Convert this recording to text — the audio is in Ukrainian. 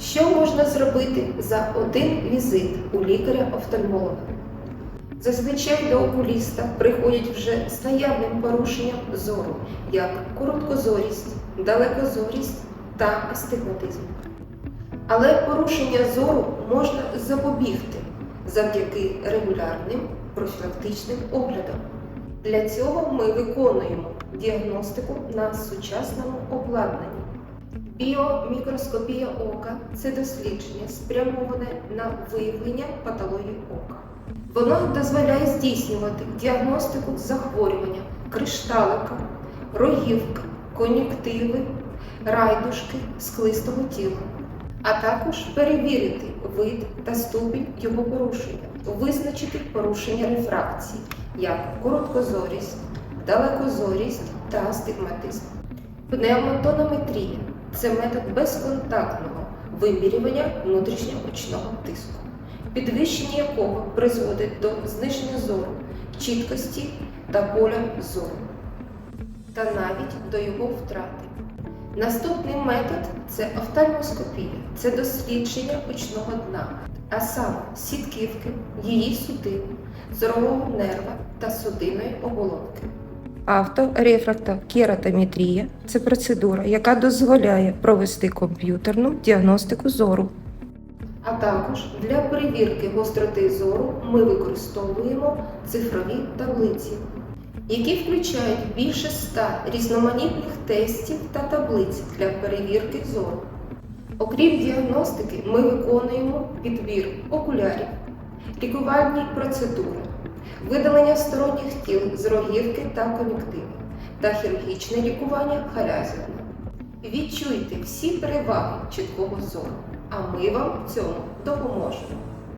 Що можна зробити за один візит у лікаря-офтальмолога? Зазвичай до окуліста приходять вже з наявним порушенням зору, як короткозорість, далекозорість та астигматизм. Але порушення зору можна запобігти завдяки регулярним профілактичним оглядам. Для цього ми виконуємо діагностику на сучасному обладнанні. Біомікроскопія ока це дослідження, спрямоване на виявлення патології ока. Воно дозволяє здійснювати діагностику захворювання кришталика, рогівка, кон'юктиви, райдушки, склистого тіла, а також перевірити вид та ступінь його порушення, визначити порушення рефракції, як короткозорість, далекозорість та астигматизм. Пневмотонометрія це метод безконтактного вимірювання внутрішньоочного тиску, підвищення якого призводить до зниження зору, чіткості та поля зору, та навіть до його втрати. Наступний метод це офтальмоскопія, це дослідження очного дна, а саме сітківки, її судин, зорового нерва та судинної оболонки. Авторефрактокератометрія – це процедура, яка дозволяє провести комп'ютерну діагностику зору. А також для перевірки гостроти зору ми використовуємо цифрові таблиці, які включають більше ста різноманітних тестів та таблиць для перевірки зору. Окрім діагностики, ми виконуємо підбір окулярів, лікувальні процедури, видалення сторонніх тіл з рогівки та кон'юктиви та хірургічне лікування халязіана. Відчуйте всі переваги чіткого зору, а ми вам в цьому допоможемо.